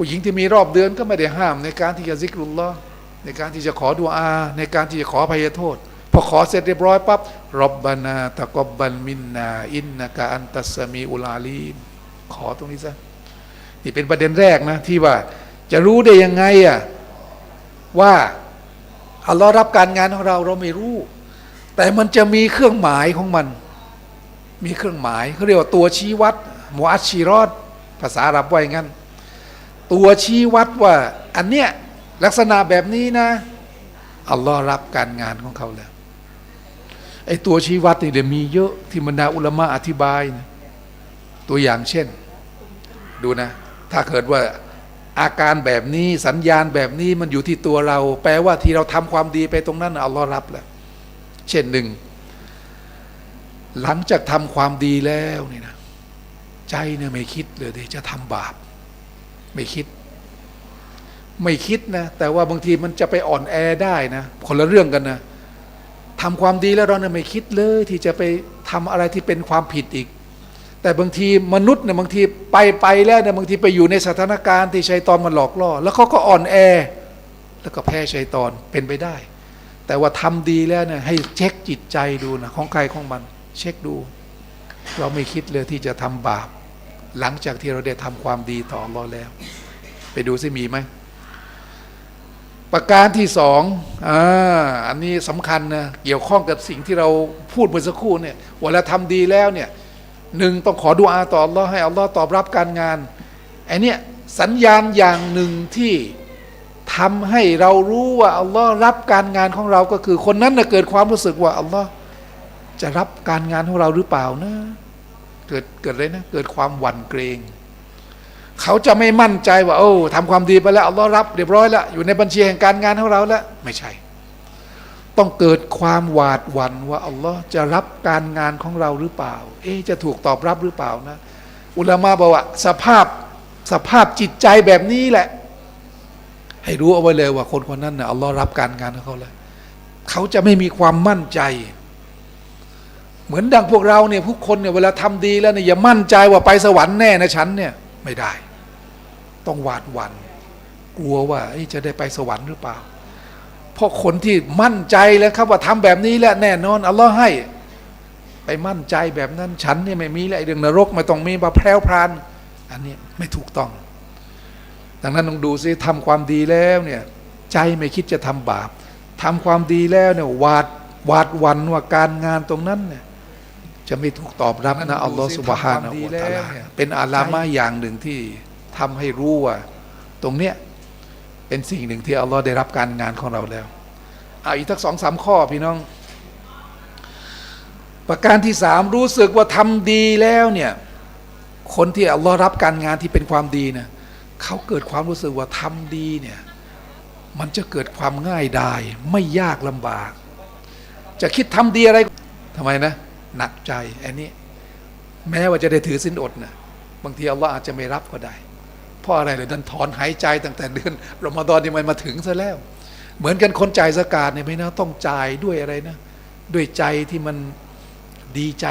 ผู้หญิงที่มีรอบเดือนก็ไม่ได้ห้ามในการที่จะซิกรุลลอฮ์ในการที่จะขอดุอา ในการที่จะขออภัยโทษ พอขอเสร็จเรียบร้อยปั๊บรบบานาตะกบบันมินนาอินนากะอันตัสมีอุลาลีมขอตรงนี้ซะนี่เป็นประเด็นแรกนะที่ว่าจะรู้ได้ยังไงอะว่าอัลลอฮ์รับการงานของเราเราไม่รู้ แต่มันจะมีเครื่องหมายของมัน มีเครื่องหมายเขาเรียกว่าตัวชี้วัดมูอัชชีรอดภาษาอาหรับว่าอย่างนั้น ตัวชี้วัดว่า อันเนี้ยลักษณะแบบนี้นะอัลลอฮ์รับการงานของเขาแล้วไอ้ตัวชี้วัดนี่เดี๋ยวมีเยอะที่บรรดาอุลามะอธิบายนะตัวอย่างเช่น ดูนะ ถ้าเกิดว่าอาการแบบนี้สัญญาณแบบนี้มันอยู่ที่ตัวเรา แปลว่าที่เราทำความดีไปตรงนั้นอัลลอฮ์รับแล้วเช่นหนึ่ง หลังจากทำความดีแล้วนี่นะใจเนี่ยไม่คิดเลยจะทำบาป ไม่คิด ไม่คิดนะ แต่ว่าบางทีมันจะไปอ่อนแอได้นะคนละเรื่องกันนะทำความดีแล้วเราเนี่ยไม่คิดเลยที่จะไปทำอะไรที่เป็นความผิดอีก แต่บางทีมนุษย์เนี่ยบางทีไปไปแล้วเนี่ยบางทีไปอยู่ในสถานการณ์ที่ชัยตอนมันหลอกล่อ แล้วเขาก็อ่อนแอ แล้วก็แพ้ชัยตอนเป็นไปได้ แต่ว่าทำดีแล้วเนี่ยให้เช็คจิตใจดูนะของใครของมัน เช็คดู เราไม่คิดเลยที่จะทำบาป หลังจากที่เราได้ทำความดีต่ออัลลอแล้ว ไปดูซิมีไหม ประการที่สองอ่าอันนี้สำคัญนะเกี่ยวข้องกับสิ่งที่เราพูดเมื่อสักครู่เนี่ยเวลาทำดีแล้วเนี่ยหนึ่งต้องขอดุอาต่ออัลลอฮ์ให้อัลลอฮ์ตอบรับการงานไอเนี้ยสัญญาณอย่างหนึ่งที่ทำให้เรารู้ว่าอัลลอฮ์รับการงานของเราก็คือ คนนั้นนะเกิดความรู้สึกว่าอัลลอฮ์จะรับการงานของเราหรือเปล่านะ เกิดเกิดเลยนะ เกิดความหวั่นเกรง เขาจะไม่มั่นใจว่า โอ้ทำความดีไปแล้วอัลลอฮ์รับเรียบร้อยแล้วอยู่ในบัญชีแห่งการงานของเราแล้ว ไม่ใช่ ต้องเกิดความหวาดหวั่นว่าอัลลอฮ์จะรับการงานของเราหรือเปล่า เอ๊จะถูกตอบรับหรือเปล่านะ อุลามาบอกว่า สภาพสภาพจิตใจแบบนี้แหละ ให้รู้เอาไว้เลยว่าคนคนนั้นนะอัลลอฮ์รับการงานของเขาแล้วเขาจะไม่มีความมั่นใจ เหมือนดังพวกเราเนี่ยผู้คนเนี่ยเวลาทำดีแล้วเนี่ยอย่ามั่นใจว่าไปสวรรค์แน่นะฉันเนี่ยไม่ได้ ต้องหวาดหวัน่นกลัวว่าเอ๊ะจะได้ไปสวรรค์หรือเปล่าเพราะคนที่มั่นใจแล้วครับว่าทำแบบนี้แล้วแน่นอนอัลลอฮ์ให้ ไปมั่นใจแบบนั้นฉันเนี่ยไม่มีแล้วเรื่องนรกไม่ต้องมีมาแพร่วพราน อันนี้ไม่ถูกต้อง ดังนั้นต้องดูซิทำความดีแล้วเนี่ยใจไม่คิดจะทำบาปทำความดีแล้วเนี่ยหวาดหวาดหวั่นว่าการงานตรงนั้นเนี่ย จะไม่ถูกตอบรับนะอัลลอฮ์สุบฮานะฮูวะตะอาลาเป็นอาลามะอย่างหนึ่งที่ทำให้รู้ว่า ตรงเนี้ยเป็นสิ่งหนึ่งที่อัลลอฮ์ได้รับการงานของเราแล้วเอาอีกทักสองสามข้อพี่น้อง ประการที่สามรู้สึกว่าทำดีแล้วเนี่ยคนที่อัลลอฮ์รับการงานที่เป็นความดีเนี่ยเขาเกิดความรู้สึกว่าทำดีเนี่ยมันจะเกิดความง่ายดายไม่ยากลำบาก จะคิดทำดีอะไรทำไมนะ หนักใจอันนี้ แม้ว่าจะได้ถือสินอดนะบางทีอัลลอฮ์อาจจะไม่รับก็ได้ เพราะอะไรเลยดันถอนหายใจตั้งแต่เดือนรอมฎอนนี่มันมาถึงซะแล้ว เหมือนกันคนจ่ายสกาดเนี่ยไม่นะต้องจ่ายด้วยอะไรนะ ด้วยใจที่มันดีใจ